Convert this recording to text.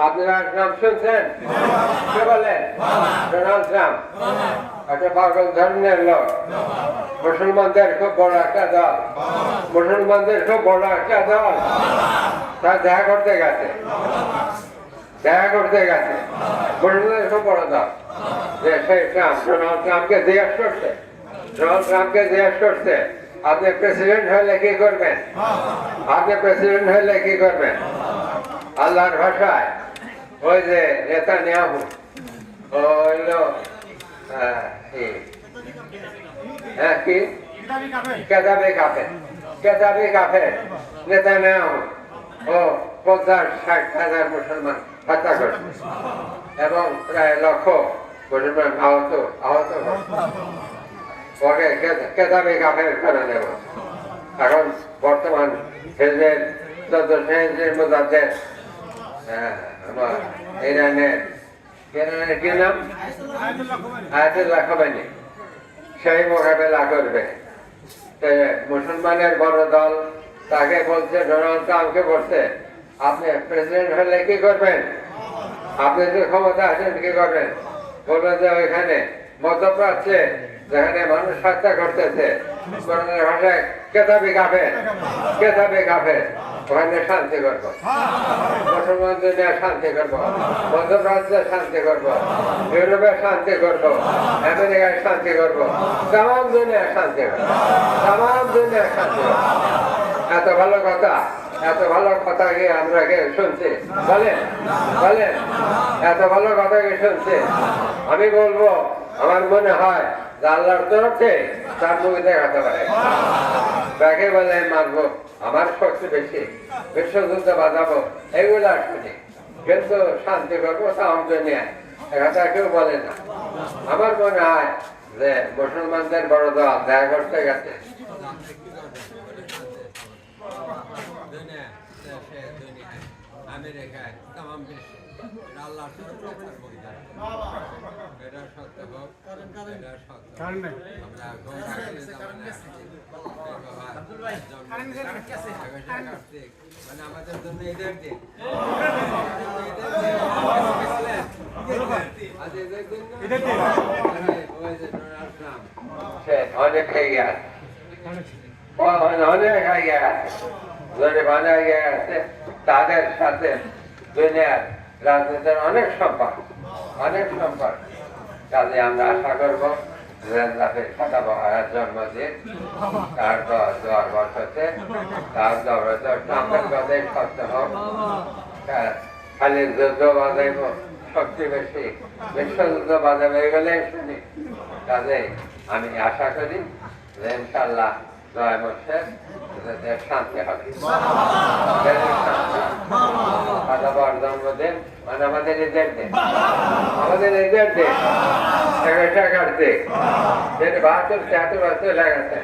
আপনারা নাম শুনছেন? কে বলেন? Donald Trump. একটা পাগল ধরনের লোক। মুসলমানদের খুব বড় একটা দল। মুসলমানদের খুব বড় একটা দল। তার দেখা করতে গেছে। দেখা করতে গেছে। মুসলমানদের খুব বড় দল। যে সেই ট্রাম্প, ডোনাল্ড ট্রাম্পকে জিজ্ঞেস করছে। ডোনাল্ড ট্রাম্পকে জিজ্ঞেস করছে, আপনি প্রেসিডেন্ট হলে কি করবেন? আপনি প্রেসিডেন্ট হলে কি করবেন? আল্লাহর ভাষায়। ওই যে নেতা নেয়াহু হইল? হ্যাঁ কি কেতাবে কাফে কেতাবে কাফে নেতা নেয়াহু ও পঞ্চাশ ষাট হাজার মুসলমান হত্যা করছে এবং প্রায় লক্ষ মুসলমান আহত আহত। ওকে কে- কেতাবে কাফের করে দেব এখন বর্তমান হেজের চোদ্দশো হেজের মধ্যে খামেনি সেই মোকাবেলা করবে মুসলমানের বড় দল তাকে বলছে ডোনাল্ড ট্রাম্পকে বলছে আপনি প্রেসিডেন্ট হলে কি করবেন আপনি যে ক্ষমতা আছেন কি করবেন বলবেন যে ওইখানে মধ্যপ্রাচ্যে যেখানে মানুষ হত্যা করতেছে ভাষায় কেতাবি কাফে কেতাবি কাফে ওখানে শান্তি করব। শান্তি করব। মধ্যপ্রাচ্যে শান্তি করব। ইউরোপে শান্তি করব। আমেরিকায় শান্তি করব। তাম দুনিয়া শান্তি করব। তাম দুনিয়া শান্তি এত ভালো কথা। আমি বলব, আমার মনে হয় আল্লাহর তরফে তার মুখে দেখাতে পারে। তাকে বলে মানবো আমার শক্তি বেশি, বিশ্বযুদ্ধ বাজাবো, এগুলা শুনি কিন্তু শান্তি করব তাও দুনিয়ায় কথা কেউ বলে না। আমার মনে হয় যে মুসলমানদের বড় দল, দেখা করতে গেছে। আমেরিকায় তাম বিশ্বে এটা আল্লাহর তরফ বইদার এটা সত্য হোক এটা সত্য আমরা মানে আমাদের জন্য ঈদের দিন। অনেক হয়ে গেছে। অনেক হয়ে গেছে। যদি বানায় গেছে তাদের সাথে দুনিয়ার রাজনীতির অনেক সম্পর্ক অনেক সম্পর্ক। কাজে আমরা আশা করব জন্মদিন তার তার হোক। হ্যাঁ, খালি যুদ্ধ বেশি বাজাবে শুনি। আমি আশা করি ইনশাল্লাহ জয় দেশ শান্তি হবে বহার জন্মদিন মানে আমাদের ঈদের দিন আমাদের ঈদের দিন টাকার দিন বাহাত্তর ছিয়াত্তর বছর লাগাচ্ছে